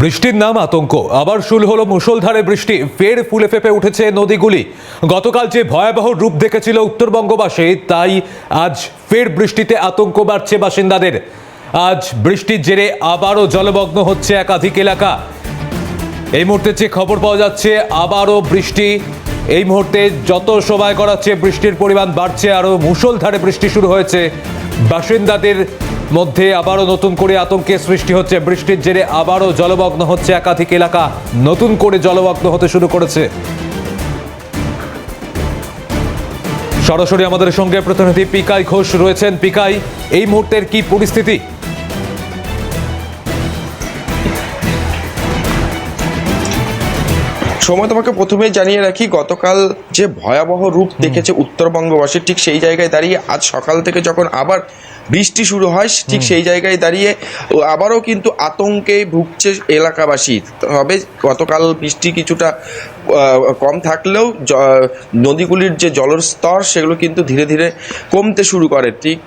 বৃষ্টির নাম আতঙ্ক। আবার শুরু হলো মুষলধারে বৃষ্টি। ফের ফুলে ফেপে উঠেছে নদীগুলি। গতকাল যে ভয়াবহ রূপ দেখেছিল উত্তরবঙ্গবাসী, তাই আজ ফের বৃষ্টিতে আতঙ্ক বাড়ছে বাসিন্দাদের। আজ বৃষ্টির জেরে আবারও জলমগ্ন হচ্ছে একাধিক এলাকা। এই মুহূর্তে যে খবর পাওয়া যাচ্ছে, আবারও বৃষ্টি। এই মুহূর্তে যত সময় করাচ্ছে বৃষ্টির পরিমাণ বাড়ছে, আরও মুষলধারে বৃষ্টি শুরু হয়েছে। বাসিন্দাদের মধ্যে আবারও নতুন করে আতঙ্কের সৃষ্টি হচ্ছে। বৃষ্টির জেরে আবারও জলমগ্ন হচ্ছে একাধিক এলাকা। নতুন করে জলমগ্ন হতে শুরু করেছে। সরাসরি আমাদের সঙ্গে প্রতিনিধি পিকাই ঘোষ রয়েছেন। পিকাই, এই মুহূর্তের কি পরিস্থিতি? সময় তোমাকে প্রথমেই জানিয়ে রাখি গতকাল যে ভয়াবহ রূপ দেখেছে উত্তরবঙ্গবাসী ঠিক সেই জায়গায় দাঁড়িয়ে আজ সকাল থেকে যখন আবার বৃষ্টি শুরু হয় ঠিক সেই জায়গায় দাঁড়িয়ে আবারও কিন্তু আতঙ্কে ভুগছে এলাকাবাসী। তবে গতকাল বৃষ্টি কিছুটা কম থাকলেও নদীগুলির যে জলের স্তর সেগুলো কিন্তু ধীরে ধীরে কমতে শুরু করে ঠিক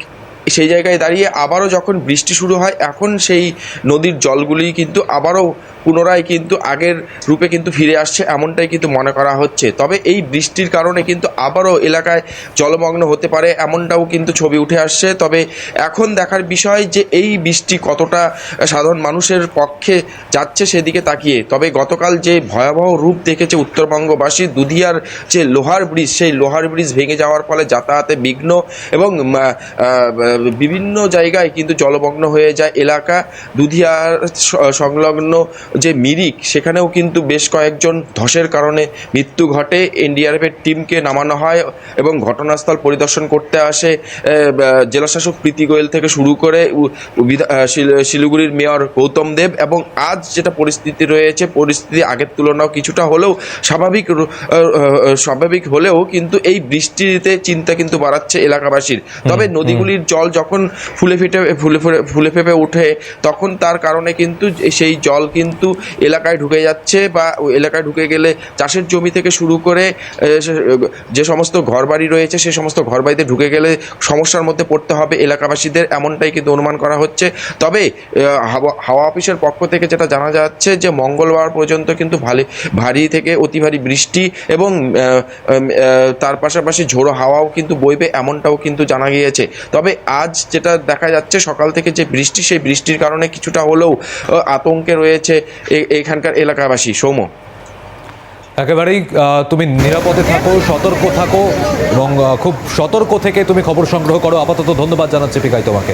সেই জায়গায় দাঁড়িয়ে আবারও যখন বৃষ্টি শুরু হয়, এখন সেই নদীর জলগুলি কিন্তু আবারও পুনরায় কিন্তু আগের রূপে কিন্তু ফিরে আসছে, এমনটাই কিন্তু মনে করা হচ্ছে। তবে এই বৃষ্টির কারণে কিন্তু আবারও এলাকায় জলমগ্ন হতে পারে, এমনটাও কিন্তু ছবি উঠে আসছে। তবে এখন দেখার বিষয় যে এই বৃষ্টি কতটা সাধারণ মানুষের পক্ষে যাচ্ছে সেদিকে তাকিয়ে। তবে গতকাল যে ভয়াবহ রূপ দেখেছে উত্তরবঙ্গবাসী, দুধিয়ার যে লোহার ব্রিজ, সেই লোহার ব্রিজ ভেঙে যাওয়ার ফলে যাতায়াতে বিঘ্ন এবং বিভিন্ন জায়গায় কিন্তু জলমগ্ন হয়ে যায়। এলাকা দুধিয়ার সংলগ্ন যে মিরিক সেখানেও কিন্তু বেশ কয়েকজন ধসের কারণে মৃত্যু ঘটে। এনডিআরএফের টিমকে নামানো হয় এবং ঘটনাস্থল পরিদর্শন করতে আসে। জেলাশাসক প্রীতি গোয়েল থেকে শুরু করে শিলিগুড়ির মেয়র গৌতম দেব এবং আজ যেটা পরিস্থিতি রয়েছে পরিস্থিতি আগের তুলনাও কিছুটা হলেও স্বাভাবিক স্বাভাবিক হলেও কিন্তু এই বৃষ্টিতে চিন্তা কিন্তু বাড়াচ্ছে এলাকাবাসীর। তবে নদীগুলির জল যখন ফুলে ফেটে, ফুলে ফুলে ফুলে ফেপে ওঠে, তখন তার কারণে কিন্তু সেই জল কিন্তু এলাকায় ঢুকে যাচ্ছে বা এলাকায় ঢুকে গেলে চাষের জমি থেকে শুরু করে যে সমস্ত ঘরবাড়ি রয়েছে, সে সমস্ত ঘরবাড়িতে ঢুকে গেলে সমস্যার মধ্যে পড়তে হবে এলাকাবাসীদের, এমনটাই কিন্তু অনুমান করা হচ্ছে। তবে হাওয়া- অফিসের পক্ষ থেকে যেটা জানা যাচ্ছে যে মঙ্গলবার পর্যন্ত কিন্তু ভারী ভারী থেকে অতি ভারী বৃষ্টি এবং তার পাশাপাশি ঝোড়ো হাওয়াও কিন্তু বইবে, এমনটাও কিন্তু জানা গিয়েছে। তবে আজ যেটা দেখা যাচ্ছে, সকাল থেকে যে বৃষ্টি, সেই বৃষ্টির কারণে কিছুটা হলেও আতঙ্কে রয়েছে এখানকার এলাকাবাসী। সৌম্য। একেবারেই তুমি নিরাপদে থাকো, সতর্ক থাকো, এবং খুব সতর্ক থেকে তুমি খবর সংগ্রহ করো। আপাতত ধন্যবাদ জানাচ্ছি পিকাই তোমাকে।